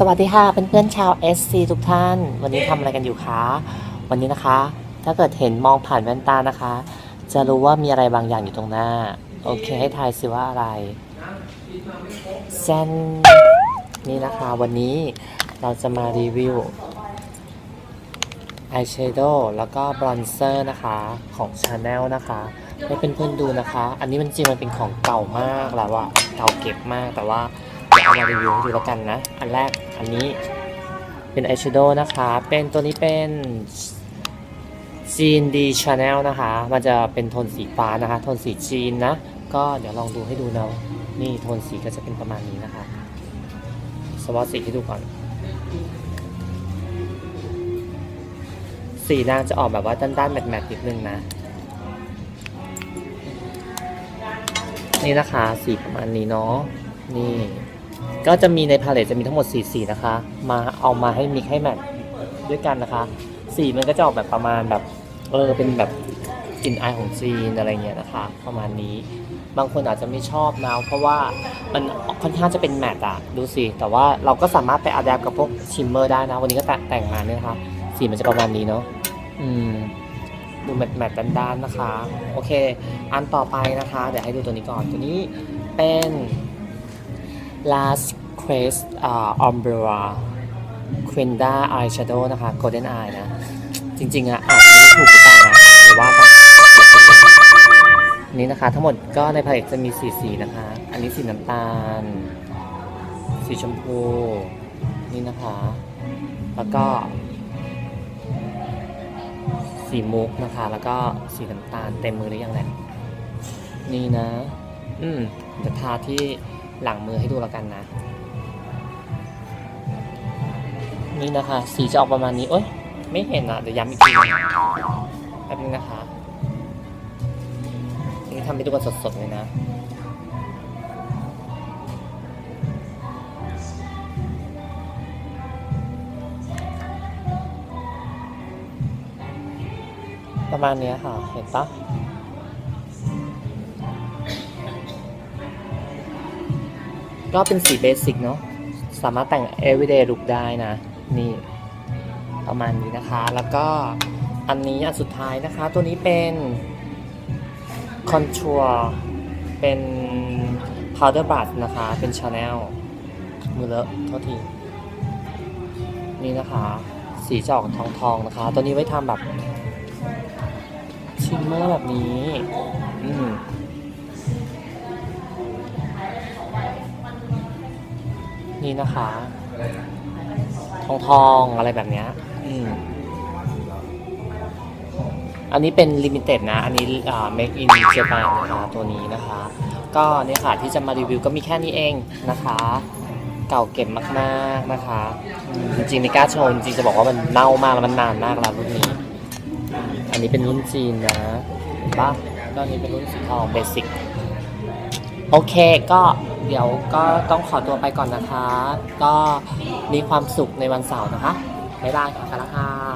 สวัสดีค่ะเพื่อนๆชาว SC ทุกท่าน วันนี้ทำอะไรกันอยู่คะวันนี้นะคะ ถ้าเกิดเห็นมองผ่านแว่นตานะคะ จะรู้ว่ามีอะไรบางอย่างอยู่ตรงหน้า โอเคให้ทายสิว่าอะไรเซนนี่นะคะวันนี้เราจะมารีวิวอายแชโดว์แล้วก็บรอนเซอร์นะคะของ Chanel นะคะให้เพื่อนๆดูนะคะ อันนี้มันจริงมันเป็นของเก่ามากแล้วอะเก่าเก็บมากแต่ว่า เอามารีวิวให้ดูแล้วกันนะ อันแรกอันนี้เป็นอายแชโดว์นะคะ เป็นตัวนี้เป็นจีนดีชาแนลนะคะ มันจะเป็นโทนสีฟ้านะคะ โทนสีจีนนะ ก็เดี๋ยวลองดูให้ดูนะ นี่โทนสีก็จะเป็นประมาณนี้นะคะ สวอตสีให้ดูก่อน สีนางจะออกแบบว่าด้านๆแมทๆนิดนึงนะ นี่นะคะ สีประมาณนี้เนาะ นี่ ก็จะมีในพาเลตจะมีทั้งหมด4สีนะคะ มาเอามาให้มิกให้แมทด้วยกันนะคะ สีมันก็จะออกแบบประมาณแบบเออเป็นแบบกลิ่นอายของจีนอะไรเงี้ยนะคะ ประมาณนี้ บางคนอาจจะไม่ชอบนะเพราะว่ามันค่อนข้างจะเป็นแมตต์อะดูสิ แต่ว่าเราก็สามารถไปอัดแอปกับพวกชิมเมอร์ได้นะ วันนี้ก็แต่งมาเนี่ยนะคะสีมันจะประมาณนี้เนาะอืมดูแมตต์แมตต์ด้านๆนะคะ โอเค อันต่อไปนะคะ เดี๋ยวให้ดูตัวนี้ก่อนตัวนี้เป็น last quest อ่า umbrella quinda eyeshadow นะคะ golden eye นะ จริงๆอะอ่านไม่ถูกหรือเปล่านะหรือว่าบางนี่นะคะ ทั้งหมดก็ในพาเลตจะมีสีสีนะคะ อันนี้สีน้ำตาล สีชมพู นี่นะคะ แล้วก็ สีมุกนะคะ แล้วก็สีน้ำตาลเต็มมือหรือยังเนี่ยนี่นะ อืม เดี๋ยวทาที่หลังมือให้ดูแล้วกันนะ นี่นะคะ สีจะออกประมาณนี้ เอ้ย ไม่เห็นอะ เดี๋ยวย้ำอีกทีแป๊บนึงนะคะ นี่ทำไปดูกันสดๆเลยนะประมาณนี้ค่ะ เห็นปะ ก็เป็นสีเบสิกเนาะสามารถแต่ง everyday look ได้นะ นี่ประมาณนี้นะคะ แล้วก็อันนี้อันสุดท้ายนะคะ ตัวนี้เป็น contour เป็น powder brush นะคะ เป็น Chanel มือเลอะโทษที นี่นะคะ สีจะอกทองทองนะคะ ตัวนี้ไว้ทำแบบชิมเมอร์แบบนี้ อืม นี่นะคะ ทองทองอะไรแบบเนี้ยอืมอันนี้เป็นลิมิเต็ดนะ อันนี้อ่า make in Japan นะคะตัวนี้นะคะ ก็เนี่ยค่ะที่จะมารีวิวก็มีแค่นี้เองนะคะ เก่าเก็บมากๆนะคะ จริงๆในกล้าโชว์จริงจะบอกว่ามันเน่ามากแล้วมันนานมากแล้วรุ่นนี้ อันนี้เป็นรุ่นจีนนะเห็นปะก็อันนี้เป็นรุ่นสีทองเบสิก โอเคก็เดี๋ยวก็ต้องขอตัวไปก่อนนะคะ ก็มีความสุขในวันเสาร์นะคะบ๊ายบายค่ะไปละค่ะ